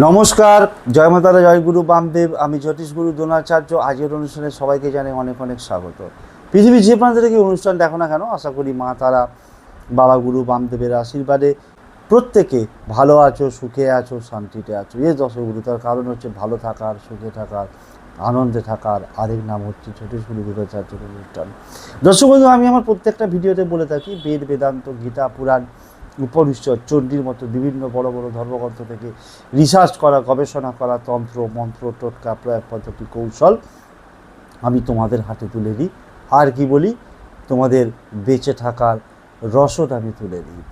নমস্কার, জয় মাতারা জয় গুরু বামদেব। আমি জ্যোতিষ গুরু দ্রোণাচার্য। আজকের অনুষ্ঠানে সবাইকে জানাই অনেক অনেক স্বাগত। পৃথিবীর যে প্রান্ত থেকে অনুষ্ঠান দেখো না কেন, আশা করি মা, তারা, বাবা গুরু বামদেবের আশীর্বাদে প্রত্যেকে ভালো আছো, সুখে আছো, শান্তিতে আছো। এ দশগুরু, তার কারণ হচ্ছে ভালো থাকার, সুখে থাকার, আনন্দে থাকার। আরেক নাম হচ্ছে জ্যোতিষ গুরু দ্রোণাচার্যের অনুষ্ঠান। দর্শক বন্ধু, আমি আমার প্রত্যেকটা ভিডিওতে বলে থাকি, বেদ, বেদান্ত, গীতা, পুরাণ উপনিষদ, চণ্ডীর মতো বিভিন্ন বড় বড় ধর্মগ্রন্থ থেকে রিসার্চ করা, গবেষণা করা, তন্ত্র, মন্ত্র, টোটকা, প্রয়োগ পদ্ধতি, কৌশল আমি তোমাদের হাতে তুলে দিই। আর কি বলি? তোমাদের বেঁচে থাকার রসদ আমি তুলে দিই।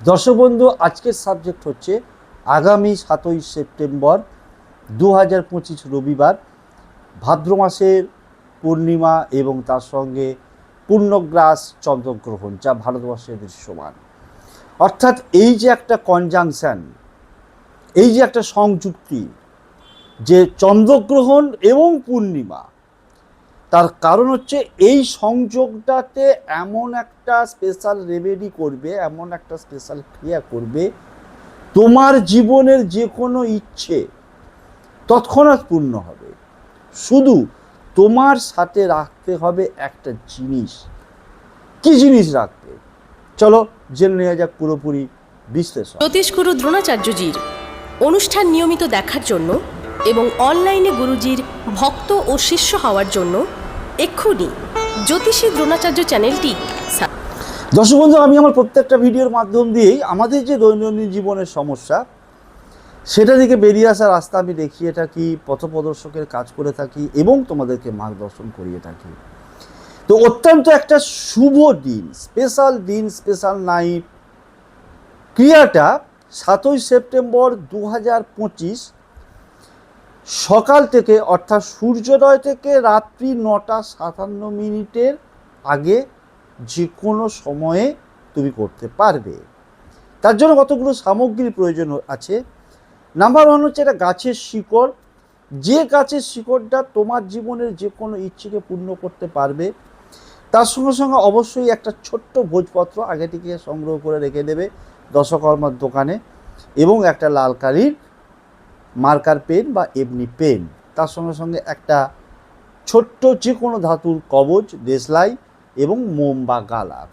দর্শক বন্ধু, আজকের সাবজেক্ট হচ্ছে আগামী সাতই সেপ্টেম্বর দু হাজার পঁচিশ রবিবার ভাদ্র মাসের পূর্ণিমা এবং তার সঙ্গে পূর্ণগ্রাস চন্দ্রগ্রহণ, যা ভারতবর্ষের দৃশ্যমান। অর্থাৎ এই যে একটা কনজাংশন এই যে একটা সংযুক্তি যে চন্দ্রগ্রহণ এবং পূর্ণিমা, তার কারণ হচ্ছে এই সংযোগটাতে এমন একটা স্পেশাল রেমেডি করবে, এমন একটা স্পেশাল ক্রিয়া করবে, তোমার জীবনের যে কোনো ইচ্ছে তৎক্ষণাৎ পূর্ণ হবে। শুধু তোমার সাথে রাখতে হবে একটা জিনিস। কি জিনিস রাখবে চলো জেনে নেওয়া যাক পুরোপুরি বিশ্লেষণ। জ্যোতিষগুরু দ্রোণাচার্যজির অনুষ্ঠান নিয়মিত দেখার জন্য এবং অনলাইনে গুরুজির ভক্ত ও শিষ্য হওয়ার জন্য এক্ষুনি জ্যোতিষী দ্রোণাচার্য চ্যানেলটি দর্শক বন্ধু আমি আমার প্রত্যেকটা ভিডিওর মাধ্যম দিয়েই আমাদের যে দৈনন্দিন জীবনের সমস্যা সেটা থেকে বেরিয়ে আসার রাস্তা আমি দেখিয়ে থাকি পথপ্রদর্শকের কাজ করে থাকি এবং তোমাদেরকে মার্গদর্শন করিয়ে থাকি। তো অত্যন্ত একটা শুভ দিন স্পেশাল দিন স্পেশাল নাইট ক্রিয়াটা সাতই সেপ্টেম্বর দু হাজার পঁচিশ সকাল থেকে, অর্থাৎ সূর্যোদয় থেকে রাত্রি নটা সাতান্ন মিনিটের আগে যে কোনো সময়ে তুমি করতে পারবে। তার জন্য কতগুলো সামগ্রীর প্রয়োজন আছে? নাম্বার ওয়ান হচ্ছে এটা গাছের শিকড়। যে গাছের শিকড়টা তোমার জীবনের যে কোনো ইচ্ছেকে পূর্ণ করতে পারবে তার সঙ্গে সঙ্গে অবশ্যই একটা ছোট্ট ভোজপত্র আগে থেকে সংগ্রহ করে রেখে দেবে দশকর্মার দোকানে এবং একটা লাল কালির মার্কার পেন বা এমনি পেন। তার সঙ্গে সঙ্গে একটা ছোট্ট যে কোনো ধাতুর কবচ দেশলাই এবং মোম বা গালার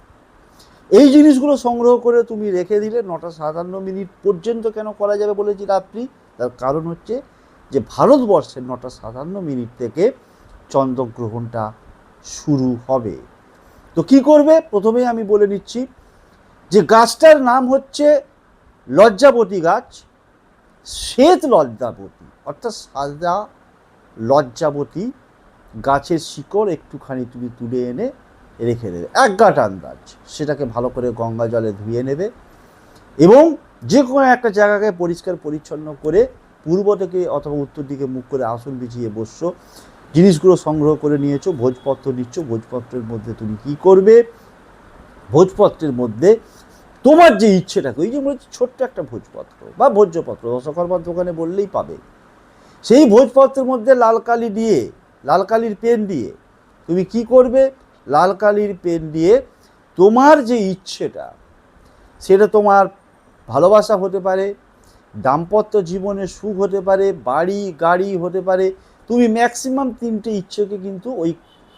এই জিনিসগুলো সংগ্রহ করে তুমি রেখে দিলে নটা সাতান্ন মিনিট পর্যন্ত কেন করা যাবে বলেছি রাত্রি? তার কারণ হচ্ছে যে ভারতবর্ষের নটা সাতান্ন মিনিট থেকে চন্দ্রগ্রহণটা শুরু হবে। তো কি করবে? প্রথমেই আমি বলে নিচ্ছি যে গাছটার নাম হচ্ছে লজ্জাবতী গাছ, শ্বেত লজ্জাবতী, অর্থাৎ সাদা লজ্জাবতী গাছের শিকড় একটুখানি তুমি তুলে এনে রেখে দেবে। এক গাঁট আন্দাজ, সেটাকে ভালো করে গঙ্গা জলে ধুয়ে নেবে এবং যে কোনো একটা জায়গাকে পরিষ্কার পরিচ্ছন্ন করে পূর্ব থেকে অথবা উত্তর দিকে মুখ করে আসন বিছিয়ে বসছো। জিনিসগুলো সংগ্রহ করে নিয়েছো, ভোজপত্র নিচ্ছ, ভোজপত্রের মধ্যে তুমি কি করবে? ভোজপত্রের মধ্যে তোমার যে ইচ্ছেটাকে ওই যে বলেছি ছোট্ট একটা ভোজপত্র বা ভোজ্যপত্র রসকর্মার দোকানে বললেই পাবে। সেই ভোজপত্রের মধ্যে লাল কালি দিয়ে, লাল কালির পেন দিয়ে তুমি কি করবে? লাল কালির পেন দিয়ে তোমার যে ইচ্ছেটা, সেটা তোমার ভালোবাসা হতে পারে, দাম্পত্য জীবনে সুখ হতে পারে, বাড়ি, গাড়ি হতে পারে তুমি ম্যাক্সিমাম তিনটে ইচ্ছেকে কিন্তু ওই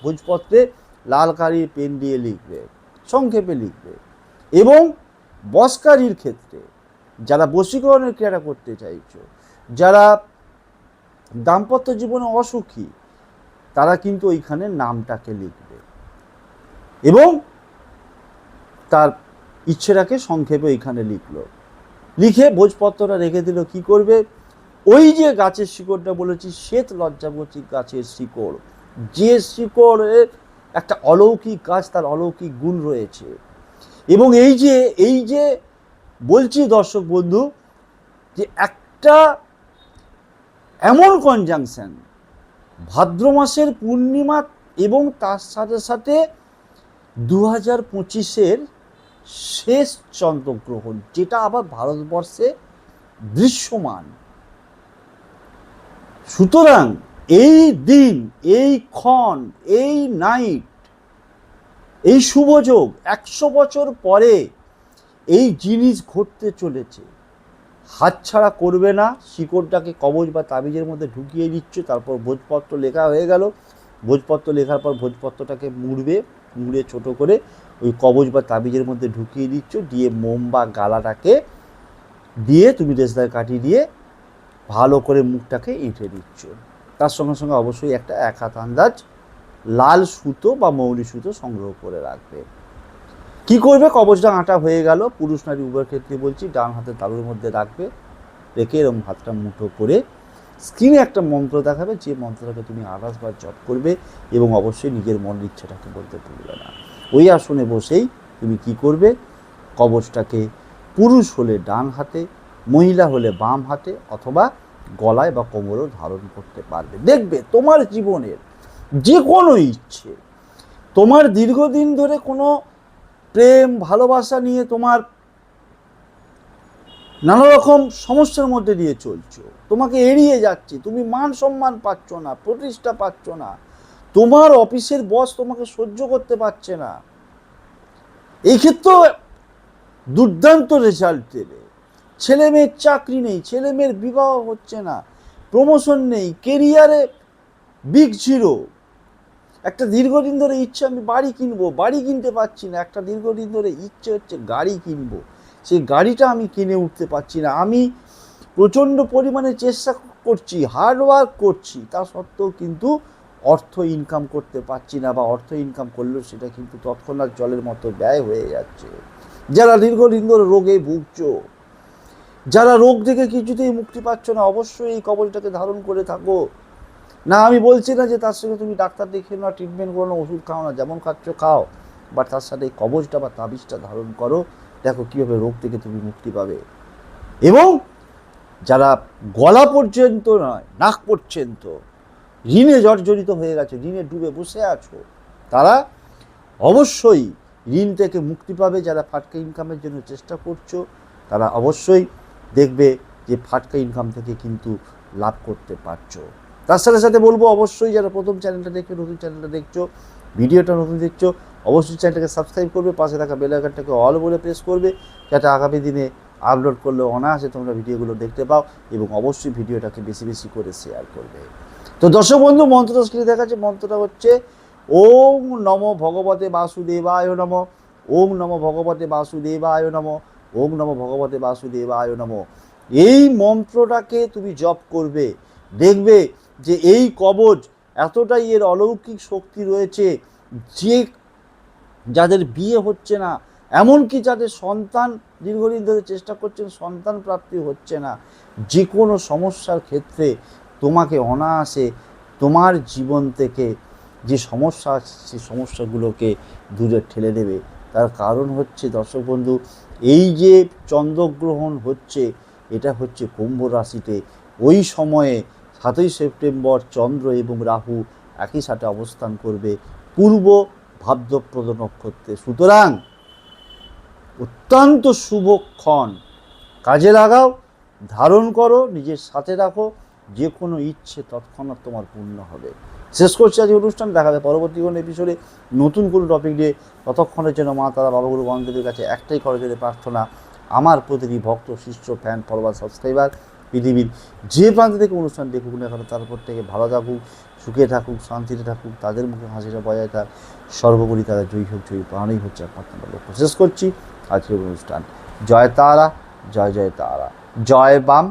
ভোজপত্রে লাল কালির পেন দিয়ে লিখবে, সংক্ষেপে লিখবে। এবং বসকারীর ক্ষেত্রে যারা বশীকরণের ক্রিয়াটা করতে চাইছো, যারা দাম্পত্য জীবনে অসুখী, তারা কিন্তু ওইখানে নামটাকে লিখবে এবং তার ইচ্ছেটাকে সংক্ষেপে ওইখানে লিখলো। লিখে ভোজপত্রটা রেখে দিল, কি করবে? ওই যে গাছের শিকড়টা বলেছি, শ্বেত লজ্জাবতী গাছের শিকড়। যে শিকড়ের একটা অলৌকিক গাছ, তার অলৌকিক গুণ রয়েছে। এবং এই যে এই যে বলছি দর্শক বন্ধু, যে একটা এমন কনজাংশন ভাদ্র মাসের পূর্ণিমা এবং তার সাথে সাথে দু হাজার পঁচিশের শেষ চন্দ্রগ্রহণ, যেটা আবার ভারতবর্ষে দৃশ্যমান। সুতরাং এই দিন, এই ক্ষণ, এই নাইট এই শুভযোগ একশো বছর পরে এই জিনিস ঘটতে চলেছে। হাতছাড়া করবে না, শিকড়টাকে কবজ বা তাবিজের মধ্যে ঢুকিয়ে দিচ্ছ, তারপর ভোজপত্র লেখা হয়ে গেল। ভোজপত্র লেখার পর ভোজপত্রটাকে মুড়বে, মুড়ে ছোট করে ওই কবজ বা তাবিজের মধ্যে ঢুকিয়ে দিচ্ছ, দিয়ে মোম বা গালাটাকে দিয়ে তুমি রেসদার কাটিয়ে দিয়ে ভালো করে মুখটাকে এঁটে দিচ্ছ। তার সঙ্গে সঙ্গে অবশ্যই একটা এক হাত আন্দাজ লাল সুতো বা মৌরি সুতো সংগ্রহ করে রাখবে। কি করবে? কবচটা আটা হয়ে গেল। পুরুষ নারী উভয় ক্ষেত্রে বলছি, ডান হাতে তালুর মধ্যে রাখবে, রেখে এরকম হাতটা মুঠো করে স্ক্রিনে একটা মন্ত্র দেখাবে, যে মন্ত্রটাকে তুমি আঠাশ বার জপ করবে এবং অবশ্যই নিজের মনের ইচ্ছাটাকে বলতে ভুলবে না। ওই আসনে বসেই তুমি কি করবে? কবচটাকে পুরুষ হলে ডান হাতে মহিলা হলে বাম হাতে অথবা গলায় বা কোমরেও ধারণ করতে পারবে। দেখবে তোমার জীবনের যে কোনো ইচ্ছে, তোমার দীর্ঘদিন ধরে কোনো প্রেম, ভালোবাসা নিয়ে তোমার নানা রকম সমস্যার মধ্যে দিয়ে চলছো, তোমাকে এড়িয়ে যাচ্ছে, তুমি মান সম্মান পাচ্ছ না, প্রতিষ্ঠা পাচ্ছ না, তোমার অফিসের বস তোমাকে সহ্য করতে পারছে না এই ক্ষেত্রেও দুর্দান্ত রেজাল্ট দেবে। ছেলে মেয়ের চাকরি নেই, ছেলে মেয়ের বিবাহ হচ্ছে না প্রমোশন নেই কেরিয়ারে বিগ জিরো একটা দীর্ঘদিন ধরে ইচ্ছে, আমি বাড়ি কিনবো, বাড়ি কিনতে পারছি না, একটা দীর্ঘদিন ধরে ইচ্ছে হচ্ছে গাড়ি কিনবো। সেই গাড়িটা আমি কিনে উঠতে পারছি না, আমি প্রচণ্ড পরিমাণে চেষ্টা করছি হার্ডওয়ার্ক করছি, তা সত্ত্বেও কিন্তু অর্থ ইনকাম করতে পারছি না বা অর্থ ইনকাম করলেও সেটা কিন্তু তৎক্ষণাৎ জলের মতো ব্যয় হয়ে যাচ্ছে। যারা দীর্ঘদিন ধরে রোগে ভুগছো যারা রোগ থেকে কিছুতেই মুক্তি পাচ্ছ না, অবশ্যই এই কবলটাকে ধারণ করে থাকো। না, আমি বলছি না যে তার সঙ্গে তুমি ডাক্তার দেখিয়ে না ট্রিটমেন্ট করো না ওষুধ খাও না, যেমন খাচ্ছ, খাও। বা তার সাথে এই কবচটা বা তাবিজটা ধারণ করো। দেখো কীভাবে রোগ থেকে তুমি মুক্তি পাবে। এবং যারা গলা পর্যন্ত নয়, নাক পর্যন্ত ঋণে জর্জরিত হয়ে গেছে, ঋণে ডুবে বসে আছো, তারা অবশ্যই ঋণ থেকে মুক্তি পাবে। যারা ফাটকা ইনকামের জন্য চেষ্টা করছ, তারা অবশ্যই দেখবে যে ফাটকা ইনকাম থেকে কিন্তু লাভ করতে পারছ। তার সাথে সাথে বলব অবশ্যই যারা প্রথম চ্যানেলটা দেখছ, নতুন চ্যানেলটা দেখছ, ভিডিওটা নতুন দেখছ, অবশ্যই চ্যানেলটাকে সাবস্ক্রাইব করবে, পাশে থাকা বেল আইকনটাকে অল বলে প্রেস করবে, যাতে আগামী দিনে আপলোড করলে অনায়াসে তোমরা ভিডিওগুলো দেখতে পাও এবং অবশ্যই ভিডিওটাকে বেশি বেশি করে শেয়ার করবে। তো দর্শক বন্ধু, মন্ত্রটা স্ক্রিনে দেখাচ্ছে, মন্ত্রটা হচ্ছে, ওম নম ভগবতে বাসুদেবায় নম, ওম নম ভগবতে বাসুদেবায় নম। ওম নম ভগবতে বাসুদেবায় নম। এই মন্ত্রটাকে তুমি জপ করবে, দেখবে যে এই কবচ এতটাই এর অলৌকিক শক্তি রয়েছে যে যাদের বিয়ে হচ্ছে না, এমনকি যাদের সন্তান দীর্ঘদিন ধরে চেষ্টা করছেন, সন্তান প্রাপ্তি হচ্ছে না। যে কোনো সমস্যার ক্ষেত্রে তোমাকে অনায়াসে তোমার জীবন থেকে যে সমস্যা আছে সেই সমস্যাগুলোকে দূরে ঠেলে দেবে। তার কারণ হচ্ছে, দর্শক বন্ধু এই যে চন্দ্রগ্রহণ হচ্ছে, এটা হচ্ছে কুম্ভ রাশিতে। ওই সময়ে সাতই সেপ্টেম্বর চন্দ্র এবং রাহু একই সাথে অবস্থান করবে পূর্ব ভাদ্রপ্রদ নক্ষত্রে। সুতরাং অত্যন্ত শুভক্ষণ কাজে লাগাও, ধারণ করো, নিজের সাথে রাখো যে কোনো ইচ্ছে তৎক্ষণাৎ তোমার পূর্ণ হবে। শেষ করছি আজকে অনুষ্ঠান, দেখা যাবে পরবর্তী কোনো এপিসোডে নতুন কোনো টপিক নিয়ে ততক্ষণের জন্য মা তারা বাবাগুরু গণদেবীর কাছে একটাই করজোরে প্রার্থনা, আমার প্রতিটি ভক্ত, শিষ্য ফ্যান ফলোয়ার সাবস্ক্রাইবার পৃথিবীর যে প্রান্ত থেকে অনুষ্ঠান দেখুক না কেন, তার থেকে ভালো থাকুক, সুখে থাকুক, শান্তিতে থাকুক, তাদের মুখে হাসিটা বজায় থাক। সর্বোপরি তারা জয়ী হোক, জয়ী প্রাণই হচ্ছে একমাত্র লক্ষ্য। শেষ করছি আজকের অনুষ্ঠান। জয় তারা, জয় জয় তারা। জয় বাম,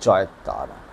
জয় তারা।